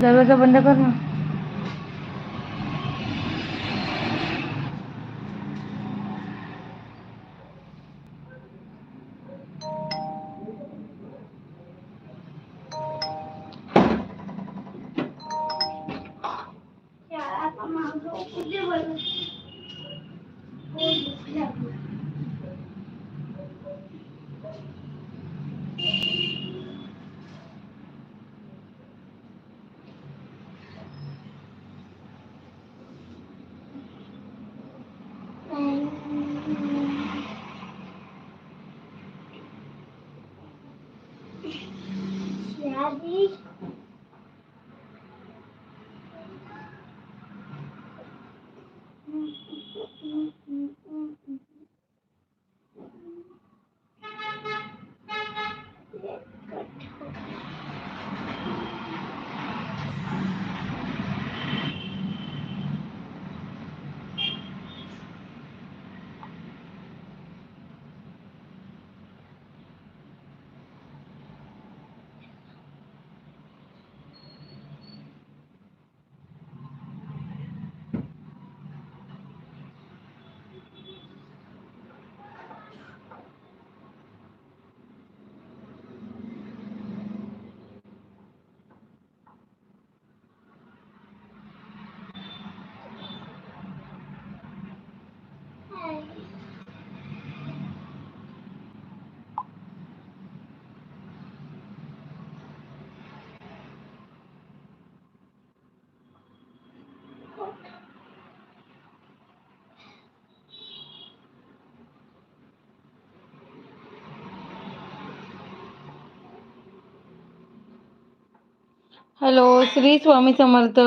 दरवाजा बंद कर ना. Hello Shri Swami Samarth.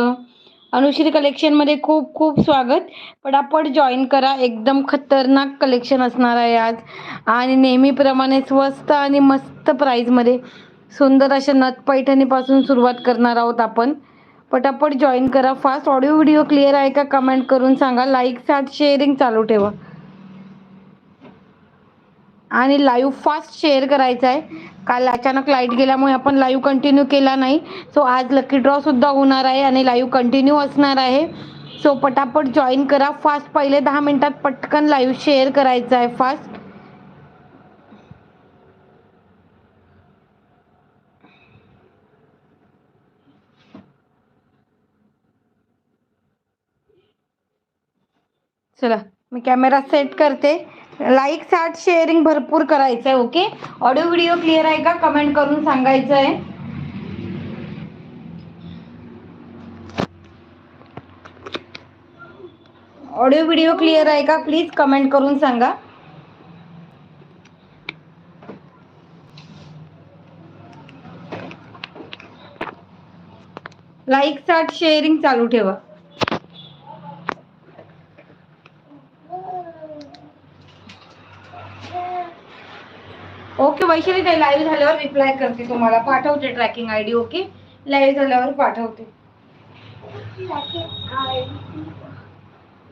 Anushree कलेक्शनमध्ये खूप खूप स्वागत. पटापट जॉईन करा. एकदम खतरनाक कलेक्शन असणार आहे आज. आणि नेहमीप्रमाणे स्वस्त आणि मस्त प्राईजमध्ये सुंदर अशा नथ पैठणीपासून सुरुवात करणार आहोत आपण. पटापट जॉईन करा. फास्ट ऑडिओ व्हिडिओ क्लिअर आहे का? कमेंट करून सांगा. लाईक साठ शेअरिंग चालू ठेवा. आणि लाईव्ह फास्ट शेअर करायचा आहे. काल अचानक लाइट गेल्यामुळे आपण लाईव्ह कंटिन्यू केला नाही. सो आज लकी ड्रॉ सुद्धा होणार आहे आणि लाईव्ह कंटिन्यू असणार आहे. सो पटापट जॉईन करा. फास्ट पहिले दहा मिनिटात पटकन लाईव्ह शेअर करायचं आहे फास्ट चला मी कॅमेरा सेट करते. लाईक साठ शेअरिंग भरपूर करायचं आहे ओके ऑडिओ व्हिडिओ क्लिअर आहे का? कमेंट करून सांगायचं आहे ऑडिओ व्हिडिओ क्लिअर आहे का? प्लीज कमेंट करून सांगा. लाईक साठ शेअरिंग चालू ठेवा ओके वैशाली ताई लाईव्ह झाल्यावर रिप्लाय करते तुम्हाला. पाठवते tracking I D okay live झाल्यावर पाठवते.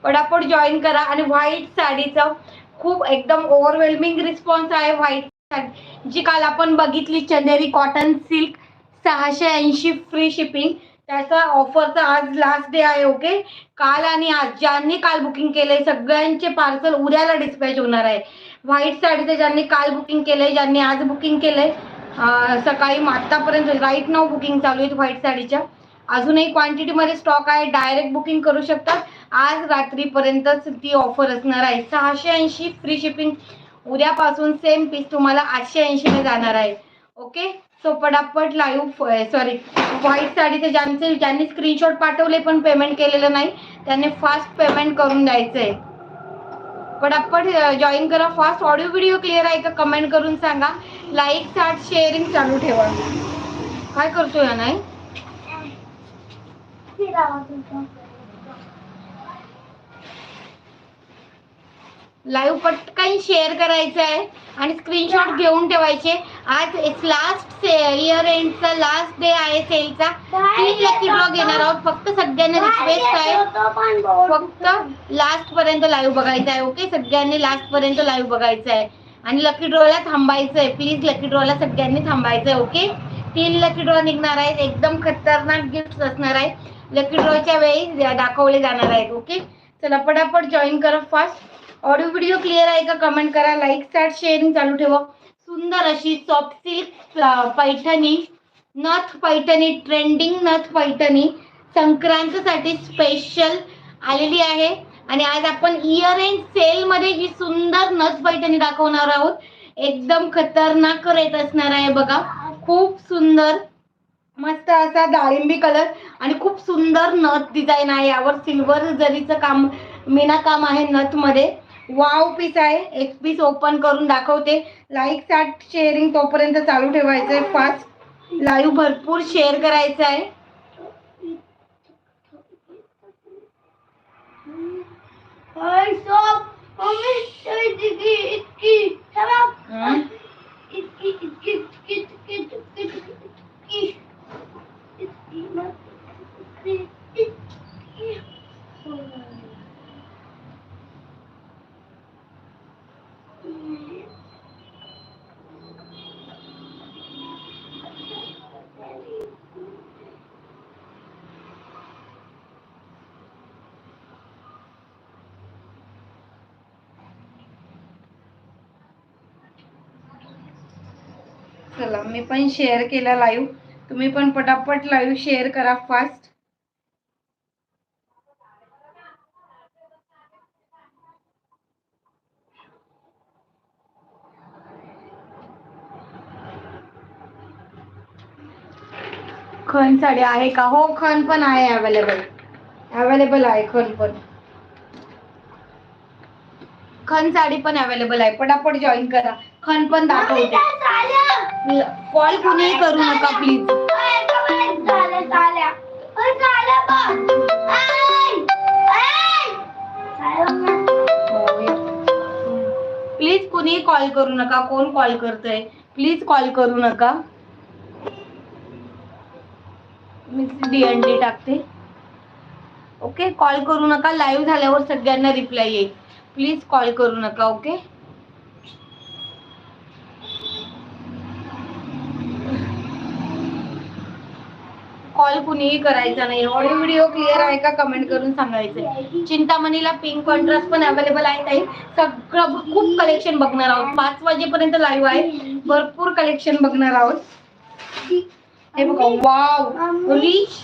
पटापट जॉईन करा आणि व्हाईट साडीचा खूप एकदम ओव्हरवेल्मिंग रिस्पॉन्स आहे व्हाईट साडी. जी काल आपण बघितली चंदेरी कॉटन सिल्क सहाशे ऐंशी फ्री शिपिंग त्याचा ऑफरचा आज लास्ट डे आहे ओके काल आणि आज ज्यांनी काल बुकिंग केलंय सगळ्यांचे पार्सल उद्याला डिस्पॅच होणार आहे. व्हाईट साडीचं ज्यांनी काल बुकिंग केलंय ज्यांनी आज बुकिंग केलंय सकाळी आतापर्यंत राईट नाव बुकिंग चालू आहेत व्हाईट साडीच्या. अजूनही क्वांटिटीमध्ये स्टॉक आहे डायरेक्ट बुकिंग करू शकतात. आज रात्रीपर्यंतच ती ऑफर असणार आहे. सहाशे ऐंशी फ्री शिपिंग उद्यापासून सेम पीस तुम्हाला आठशे ऐंशीला जाणार आहे. ओके सो पटापट लाईव्ह सॉरी व्हाईट साडीचे ज्यांचे ज्यांनी स्क्रीनशॉट पाठवले पण पेमेंट केलेलं नाही त्यांनी फास्ट पेमेंट करून द्यायचं आहे पटापट जॉईन करा फास्ट ऑडिओ व्हिडिओ क्लिअर आहे का? कमेंट करून सांगा. लाईक साठ शेअरिंग चालू ठेवा. काय करतो या नाही लाईव्ह पटकन शेअर करायचं आहे आणि स्क्रीनशॉट घेऊन ठेवायचे. आज लास्ट इयर एंडचा लास्ट डे आहे सेलचा तीन लकी ड्रॉ घेणार आहोत. फक्त सगळ्यांना रिक्वेस्ट आहे. फक्त लास्ट पर्यंत लाईव्ह बघायचं आहे ओके सगळ्यांनी लास्ट पर्यंत लाईव्ह बघायचं आहे आणि लकी ड्रॉला थांबायचं आहे प्लीज लकी ड्रॉला सगळ्यांनी थांबायचं आहे ओके तीन लकी ड्रॉ निघणार आहेत. एकदम खतरनाक गिफ्ट असणार आहे लकी ड्रॉच्या वेळी दाखवले जाणार आहेत ओके चला पटापट जॉईन करा फास्ट ऑडिओ व्हिडिओ क्लिअर आहे का? कमेंट करा लाईक स्टार्ट शेअरिंग चालू ठेवा. सुंदर अशी सॉफ्ट सिल्क पैठणी नथ पैठणी ट्रेंडिंग नथ पैठणी. संक्रांतीसाठी स्पेशल आलेली आहे. आणि आज आपण इयर एंड सेलमध्ये ही सुंदर नथ पैठणी दाखवणार आहोत. एकदम खतरनाक रेट असणार आहे बघा. खूप सुंदर मस्त असा डाळिंबी कलर आणि खूप सुंदर नथ डिझाईन आहे. यावर सिल्वर जरीचं काम मीना काम आहे नथमध्ये. वाव पीस आहे एक पीस ओपन करून दाखवते लाईक स्टार्ट शेअरिंग तोपर्यंत चालू ठेवायचं आहे फास्ट लाईव्ह भरपूर शेअर करायचं आहे हं? चला मी पण शेअर केला लाईव्ह तुम्ही पण पटापट लाईव्ह शेअर करा फास्ट खण साडी आहे का? हो खण पण आहे अवेलेबल अवेलेबल आहे खण पण. खण साडी पण अवेलेबल आहे. पटापट जॉईन करा. खण पण दाखवते. कॉल कुणीही करू नका प्लीज प्लीज कुणीही कॉल करू नका. कोण कॉल करतोय? प्लीज कॉल करू नका. मी डी टाकते. ओके कॉल करू नका. लाईव्ह झाल्यावर सगळ्यांना रिप्लाय येईल. प्लीज कॉल करू नका ओके कॉल कुणीही करायचा नाही. ऑडिओ व्हिडिओ क्लिअर आहे का कमेंट करून सांगायचं. चिंतामणीला पिंक कॉन्ट्रास्ट पण अवेलेबल आहे ताई. सगळं खूप कलेक्शन बघणार आहोत. पाच वाजेपर्यंत लाईव्ह आहे. भरपूर कलेक्शन बघणार आहोत. हे बघा वाव रिच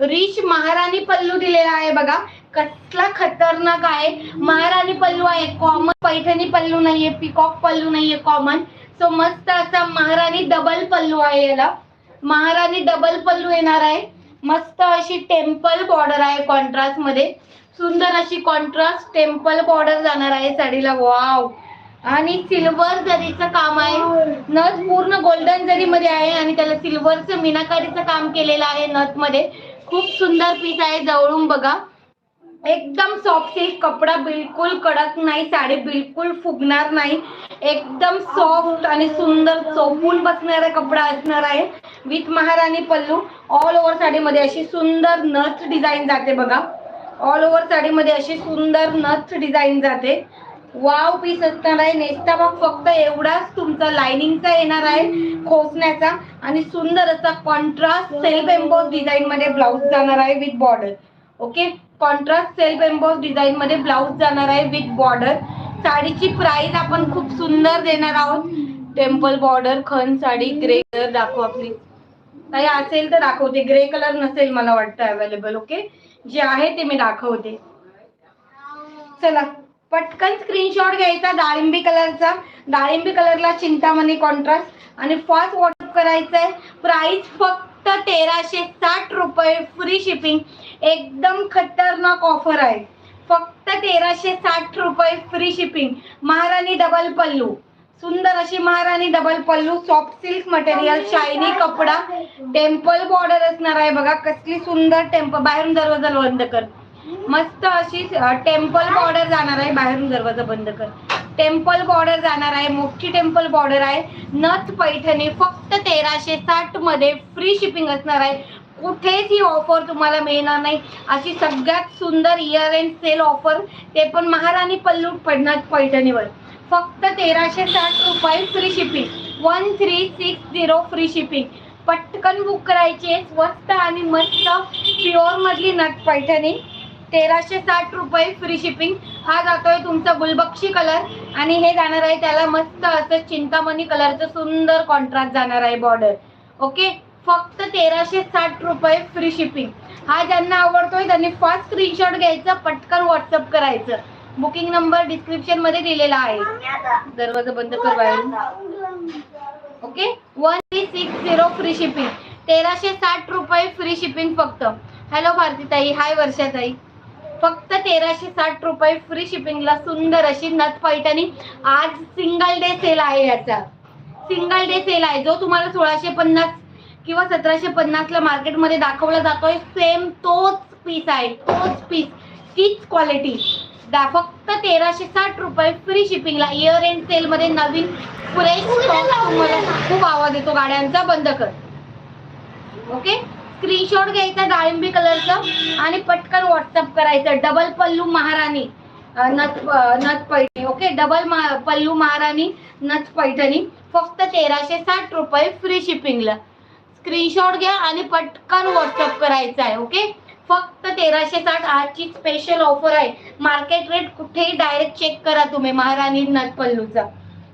रिच महाराणी पल्लू दिलेला आहे बघा. कसला खतरनाक आहे. महाराणी पल्लू आहे. कॉमन पैठणी पल्लू नाहीये पिकॉक पल्लू नाहीये कॉमन सो मस्त असा महाराणी डबल पल्लू आहे याला. महाराणी डबल पल्लू येणार आहे. मस्त अशी टेम्पल बॉर्डर आहे कॉन्ट्रास्टमध्ये. सुंदर अशी कॉन्ट्रास्ट टेम्पल बॉर्डर जाणार आहे साडीला. वाव आणि सिल्वर जरीचं काम आहे. नथ पूर्ण गोल्डन जरी मध्ये आहे आणि त्याला सिल्वरचं मीनाकारीचं काम केलेलं आहे नथमध्ये खूप सुंदर पीस आहे जवळून बघा. एकदम सॉफ्ट सिल्क कपडा बिलकुल कडक नाही साडी बिलकुल फुगणार नाही. एकदम सॉफ्ट आणि सुंदर चोपून बसणारा कपडा असणार आहे. विथ महाराणी पल्लू ऑल ओव्हर साडीमध्ये अशी सुंदर नथ डिझाईन जाते बघा. ऑल ओव्हर साडीमध्ये अशी सुंदर नथ डिझाईन जाते. वाव पीस असणार आहे. नेसता भाग फक्त एवढाच तुमचा लाइनिंगचा येणार आहे खोसण्याचा. आणि सुंदर असा कॉन्ट्रास्ट सेल्फ एम्बोज डिझाईन मध्ये ब्लाऊज जाणार आहे with border okay contrast self emboss design मध्ये ब्लाऊज जाणार आहे विथ बॉर्डर साडीची प्राइस आपण खूप सुंदर देणार आहोत. टेम्पल बॉर्डर खन साडी ग्रे कलर दाखव आपली. काही असेल तर दाखवते. ग्रे कलर नसेल मला वाटतं अवेलेबल ओके जे आहे ते मी दाखवते. चला पटकन स्क्रीनशॉट घ्यायचा डाळिंबी कलरचा डाळिंबी कलरला चिंतामणी कॉन्ट्रास्ट आणि फास्ट व्हॉट्सअप करायचं आहे प्राइस फक्त तेराशे साठ रुपये फ्री शिपिंग एकदम खतरनाक ऑफर आहे. फक्त तेराशे साठ रुपये free shipping Maharani double pallu. सुंदर अशी Maharani double pallu soft silk material shiny कपडा. टेम्पल बॉर्डर असणार आहे बघा. कसली सुंदर टेम्पल बाहेरून दरवाजा बंद कर. मस्त अशी टेम्पल बॉर्डर जाणार आहे. बाहेरून दरवाजा बंद कर. टेम्पल बॉर्डर जाणार आहे मोठी टेम्पल बॉर्डर आहे. नथ पैठणी फक्त तेराशे साठमध्ये फ्री शिपिंग असणार आहे. कुठेच ही ऑफर तुम्हाला मिळणार नाही. अशी सगळ्यात सुंदर इयर एंड सेल ऑफर ते पण महाराणी पल्लू पडणार पैठणीवर. फक्त तेराशे साठ रुपये free shipping one three six zero free shipping पटकन बुक करायची स्वस्त आणि मस्त प्युअर मधली नट पैठणी. तेराशे साठ रुपये फ्री शिपिंग हा जातोय तुमचा गुलबक्षी कलर आणि हे जाणार आहे त्याला मस्त असं चिंतामणी कलरचं सुंदर कॉन्ट्रास्ट जाणार आहे बॉर्डर ओके फक्त तेराशे साठ रुपये फ्री शिपिंग हा ज्यांना आवडतोय त्यांनी फास्ट स्क्रीनशॉट घ्यायचा पटकन व्हॉट्सअप करायचं. बुकिंग नंबर डिस्क्रिप्शनमध्ये दिलेला आहे. दरवाजा बंद कर okay one three six zero free shipping तेराशे साठ रुपये फ्री शिपिंग फक्त. हॅलो भारतीताई. हाय वर्षाताई. फक्त तेराशे साठ रुपये फ्री शिपिंगला सुंदर अशी नथ पैठणी आज सिंगल डे सेल आहे याचा. सिंगल डे सेल आहे. जो तुम्हाला सोळाशे पन्नास किंवा सतराशे पन्नासला मार्केटमध्ये दाखवला जातोय सेम तोच पीस आहे. तोच पीस तीच क्वालिटी दा फक्त तेराशे साठ रुपये फ्री शिपिंगला इयर एंड सेल मध्ये नवीन फ्रेश तुम्हाला खूप आवाज येतो. गाड्यांचा बंद कर. ओके स्क्रीनशॉट घ्यायचा डाळिंबी कलरचं आणि पटकन व्हॉट्सअप करायचं. डबल पल्लू महाराणी नथ नथ पैठणी ओके डबल मा पल्लू महाराणी नथ पैठणी फक्त तेराशे साठ रुपये फ्री शिपिंगला स्क्रीनशॉट घ्या आणि पटकन व्हॉट्सअप करायचं आहे ओके फक्त तेराशे साठ आजची स्पेशल ऑफर आहे. मार्केट रेट कुठेही डायरेक्ट चेक करा तुम्ही महाराणी नथ पल्लूचा.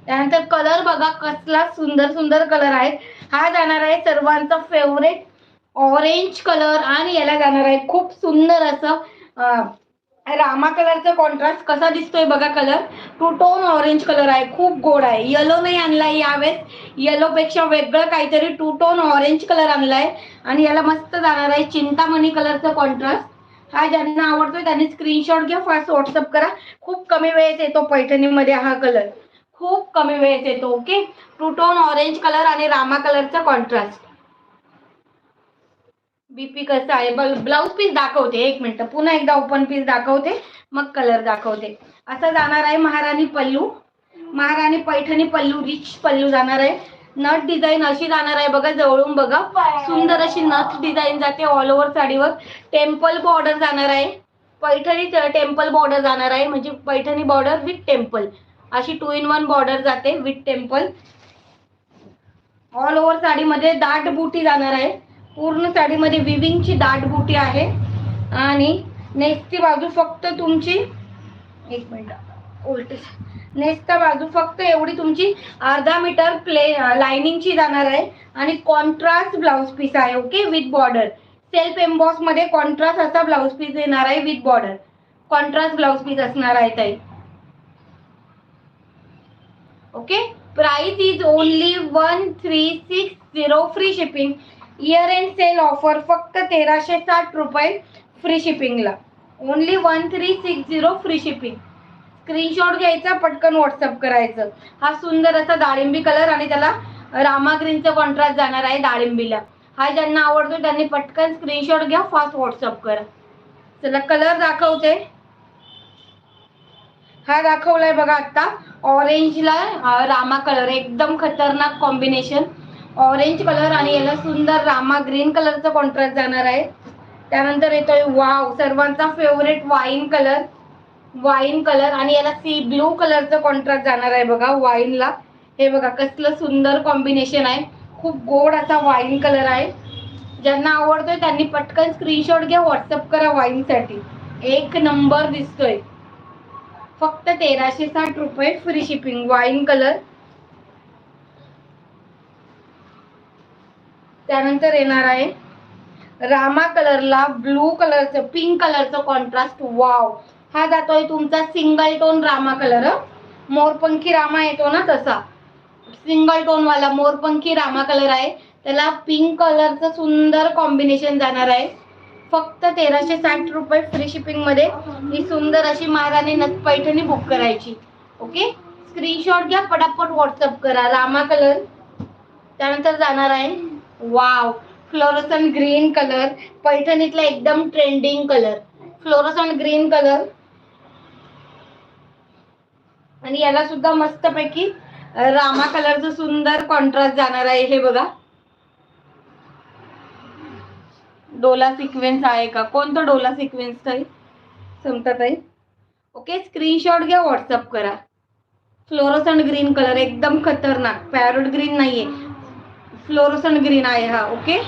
त्यानंतर कलर बघा कसला सुंदर सुंदर कलर आहे हा जाणार आहे सर्वांचा फेवरेट ऑरेंज कलर आणि याला जाणार आहे खूप सुंदर असं रामा कलरचा कॉन्ट्रास्ट कसा दिसतोय बघा colour two tone orange colour आहे खूप गोड आहे. येलो नाही आणलाय यावेळेस. येलोपेक्षा वेगळं काहीतरी टू टोन ऑरेंज कलर आणलाय. आणि याला मस्त जाणार आहे चिंतामणी कलरचा कॉन्ट्रास्ट हा ज्यांना आवडतोय त्यांनी स्क्रीनशॉट घ्या फास्ट व्हॉट्सअप करा. खूप कमी वेळेत येतो पैठणीमध्ये हा कलर खूप कमी वेळेत येतो okay two tone orange colour आणि रामा कलरचा कॉन्ट्रास्ट बीपी कसं आहे? ब्लाऊज पीस दाखवते. एक मिनिट. पुन्हा एकदा ओपन पीस दाखवते. मग कलर दाखवते. असं जाणार आहे महाराणी पल्लू. महाराणी पैठणी पल्लू रिच पल्लू जाणार आहे. नथ डिझाईन अशी जाणार आहे बघा जवळून बघा. सुंदर अशी नथ डिझाईन जाते ऑल ओव्हर साडीवर. टेम्पल बॉर्डर जाणार आहे. पैठणी टेम्पल बॉर्डर जाणार आहे. म्हणजे पैठणी बॉर्डर विथ टेम्पल अशी टू इन वन बॉर्डर जाते विथ टेम्पल ऑल ओव्हर साडीमध्ये दाट बुटी जाणार आहे. पूर्ण साडीमध्ये विविंगची दाट बुटी आहे. आणि नेक्स्टची बाजू फक्त तुमची एक मिनिट उलटी. नेक्स्टचा बाजू फक्त एवढी तुमची अर्धा मीटर प्ले लाइनिंगची जाणार आहे. आणि कॉन्ट्रास्ट ब्लाऊज पीस आहे ओके विथ बॉर्डर सेल्फ एम्बॉसमध्ये कॉन्ट्रास्ट असा ब्लाऊज पीस येणार आहे with border contrast blouse piece असणार आहे ताई okay price is only one three six zero free shipping year end sale offer फक्त तेराशे साठ रुपये free शिपिंगला only one three six zero free shipping screenshot घ्यायचा पटकन व्हॉट्सअप करायचं. हा सुंदर असा डाळिंबी कलर आणि त्याला रामा ग्रीनचा कॉन्ट्रास्ट जाणार आहे डाळिंबीला. हा ज्यांना आवडतो त्यांनी पटकन स्क्रीनशॉट घ्या फास्ट व्हॉट्सअप करा. चला कलर दाखवते. हा दाखवलाय बघा आता ऑरेंजला रामा कलर एकदम खतरनाक कॉम्बिनेशन ऑरेंज कलर आणि याला सुंदर रामा ग्रीन कलरचा कॉन्ट्रास्ट जाणार आहे. त्यानंतर येतोय वाव सर्वांचा favourite wine colour wine colour आणि याला सी ब्लू कलरचा कॉन्ट्रास्ट जाणार आहे बघा वाईनला हे बघा कसलं सुंदर कॉम्बिनेशन आहे. खूप गोड असा वाईन कलर आहे. ज्यांना आवडतोय त्यांनी पटकन स्क्रीनशॉट घ्या व्हॉट्सअप करा वाईनसाठी एक नंबर दिसतोय. फक्त तेराशे साठ रुपये फ्री शिपिंग वाईन कलर त्यानंतर येणार आहे रामा कलरला ब्लू कलरचं पिंक कलरचं कॉन्ट्रास्ट वाव हा जातोय तुमचा सिंगल टोन रामा कलर. मोरपंखी रामा येतो ना तसा. सिंगल टोन वाला मोरपंखी रामा कलर आहे. त्याला पिंक कलरचं सुंदर कॉम्बिनेशन जाणार आहे. फक्त तेराशे साठ रुपये फ्री शिपिंगमध्ये ही सुंदर अशी महाराणी नथ पैठणी बुक करायची. ओके स्क्रीनशॉट घ्या पटापट व्हॉट्सअप करा. रामा कलर. त्यानंतर जाणार आहे वाव फ्लोरोसन ग्रीन कलर पैठणीतला एकदम trending colour fluorescent green colour आणि याला सुद्धा मस्तपैकी रामा कलरचं सुंदर कॉन्ट्रास्ट जाणार आहे हे बघा. डोला सिक्वेन्स आहे का? कोणतं डोला सिक्वेन्स ताई? समता ताई ओके स्क्रीनशॉट घ्या व्हॉट्सअप करा. फ्लोरोसंट ग्रीन कलर एकदम खतरनाक. पॅरोट ग्रीन नाहीये. फ्लोरोसन ग्रीन आहे हा ओके?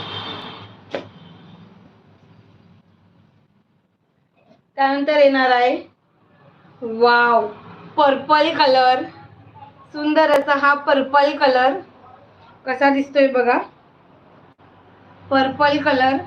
त्यानंतर येणार आहे वाव पर्पल कलर. सुंदर असा हा पर्पल कलर. कसा दिसतोय बघा? Purple colour.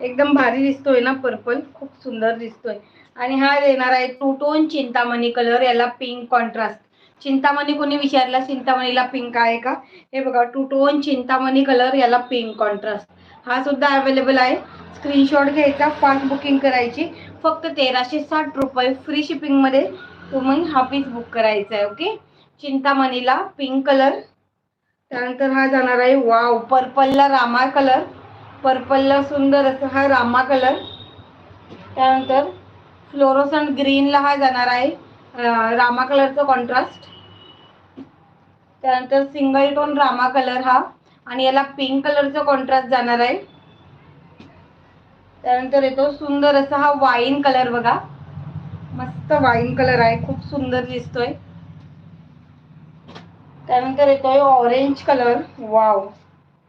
एकदम भारी दिसतोय ना पर्पल? खूप सुंदर दिसतोय. आणि हा येणार आहे टू टोन चिंतामणी कलर याला पिंक कॉन्ट्रास्ट. चिंतामणी कोणी विचारला? चिंतामणीला पिंक आहे का? हे बघा टू टोन चिंतामणी कलर याला पिंक कॉन्ट्रास्ट हा सुद्धा अवेलेबल आहे. स्क्रीनशॉट घ्यायचा फास्ट बुकिंग करायची. फक्त तेराशे साठ रुपये फ्री शिपिंगमध्ये तुम्ही हा पीस बुक करायचा आहे ओके चिंतामणीला पिंक कलर त्यानंतर हा जाणार आहे वाव पर्पलला रामा कलर पर्पलला सुंदर असं हा रामा कलर त्यानंतर फ्लोरोसन ग्रीनला हा जाणार आहे रामा कलरचा कॉन्ट्रास्ट त्यानंतर सिंगल टोन रामा कलर हा. आणि याला पिंक कलरचा कॉन्ट्रास्ट जाणार आहे. त्यानंतर येतो सुंदर असा हा वाईन कलर बघा. मस्त वाईन कलर आहे. खूप सुंदर दिसतोय. त्यानंतर येतोय ऑरेंज कलर वाव